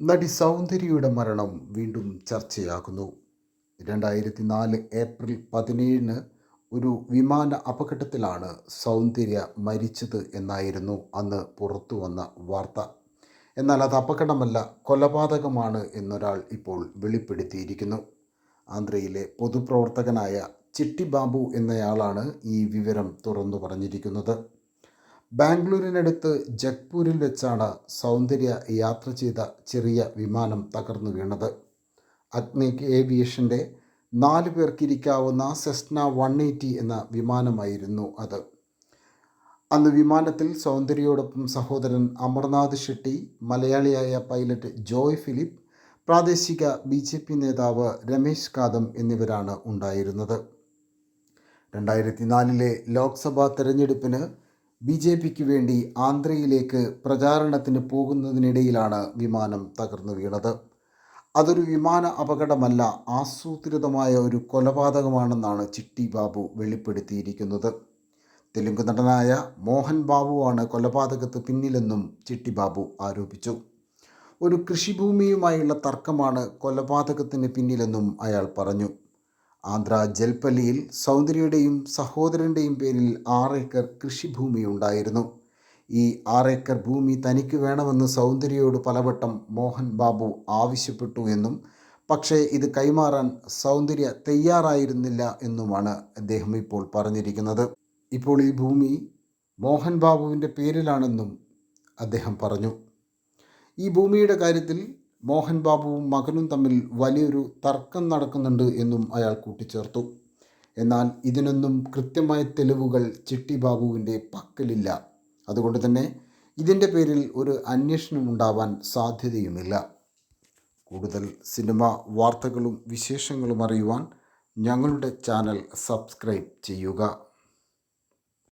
നടി സൗന്ദര്യയുടെ മരണം വീണ്ടും ചർച്ചയാകുന്നു. രണ്ടായിരത്തി നാല് ഏപ്രിൽ പതിനേഴിന് ഒരു വിമാന അപകടത്തിലാണ് സൗന്ദര്യ മരിച്ചത് എന്നായിരുന്നു അന്ന് പുറത്തു വന്ന വാർത്ത. എന്നാൽ അത് അപകടമല്ല കൊലപാതകമാണ് എന്നൊരാൾ ഇപ്പോൾ വെളിപ്പെടുത്തിയിരിക്കുന്നു. ആന്ധ്രയിലെ പൊതുപ്രവർത്തകനായ ചിട്ടി ബാബു എന്നയാളാണ് ഈ വിവരം തുറന്നു പറഞ്ഞിരിക്കുന്നത്. ബാംഗ്ലൂരിനടുത്ത് ജഗ്പൂരിൽ വെച്ചാണ് സൗന്ദര്യ യാത്ര ചെയ്ത ചെറിയ വിമാനം തകർന്നു വീണത്. അഗ്നിക് ഏവിയേഷന്റെ നാല് പേർക്കിരിക്കാവുന്ന സെസ്ന വൺ എയ്റ്റി എന്ന വിമാനമായിരുന്നു അത്. അന്ന് വിമാനത്തിൽ സൗന്ദര്യയോടൊപ്പം സഹോദരൻ അമർനാഥ് ഷെട്ടി മലയാളിയായ പൈലറ്റ് ജോയ് ഫിലിപ്പ് പ്രാദേശിക ബി ജെ പി നേതാവ് രമേശ് കാദം എന്നിവരാണ് ഉണ്ടായിരുന്നത്. രണ്ടായിരത്തി നാലിലെ ലോക്സഭാ തെരഞ്ഞെടുപ്പിന് ബി ജെ പിക്ക് വേണ്ടി ആന്ധ്രയിലേക്ക് പ്രചാരണത്തിന് പോകുന്നതിനിടയിലാണ് വിമാനം തകർന്നു വീണത്. അതൊരു വിമാന അപകടമല്ല ആസൂത്രിതമായ ഒരു കൊലപാതകമാണെന്നാണ് ചിട്ടി ബാബു വെളിപ്പെടുത്തിയിരിക്കുന്നത്. തെലുങ്ക് നടനായ മോഹൻ ബാബുവാണ് കൊലപാതകത്തിന് പിന്നിലെന്നും ചിട്ടി ബാബു ആരോപിച്ചു. ഒരു കൃഷിഭൂമിയുമായുള്ള തർക്കമാണ് കൊലപാതകത്തിന് പിന്നിലെന്നും അയാൾ പറഞ്ഞു. ആന്ധ്ര ജൽപ്പല്ലിയിൽ സൗന്ദര്യയുടെയും സഹോദരന്റെയും പേരിൽ ആറേക്കർ കൃഷിഭൂമി ഉണ്ടായിരുന്നു. ഈ ആറേക്കർ ഭൂമി തനിക്ക് വേണമെന്ന് സൗന്ദര്യയോട് പലവട്ടം മോഹൻ ബാബു ആവശ്യപ്പെട്ടു എന്നും പക്ഷേ ഇത് കൈമാറാൻ സൗന്ദര്യ തയ്യാറായിരുന്നില്ല എന്നുമാണ് അദ്ദേഹം ഇപ്പോൾ പറഞ്ഞിരിക്കുന്നത്. ഇപ്പോൾ ഈ ഭൂമി മോഹൻ ബാബുവിന്റെ പേരിലാണെന്നും അദ്ദേഹം പറഞ്ഞു. ഈ ഭൂമിയുടെ കാര്യത്തിൽ മോഹൻ ബാബുവും മകനും തമ്മിൽ വലിയൊരു തർക്കം നടക്കുന്നുണ്ട് എന്നും അയാൾ കൂട്ടിച്ചേർത്തു. എന്നാൽ ഇതിനൊന്നും കൃത്യമായ തെളിവുകൾ ചിട്ടി ബാബുവിന്റെ പക്കലില്ല. അതുകൊണ്ട് തന്നെ ഇതിന്റെ പേരിൽ ഒരു അന്വേഷണം ഉണ്ടാവാൻ സാധ്യതയുമില്ല. കൂടുതൽ സിനിമ വാർത്തകളും വിശേഷങ്ങളും അറിയുവാൻ ഞങ്ങളുടെ ചാനൽ സബ്സ്ക്രൈബ് ചെയ്യുക.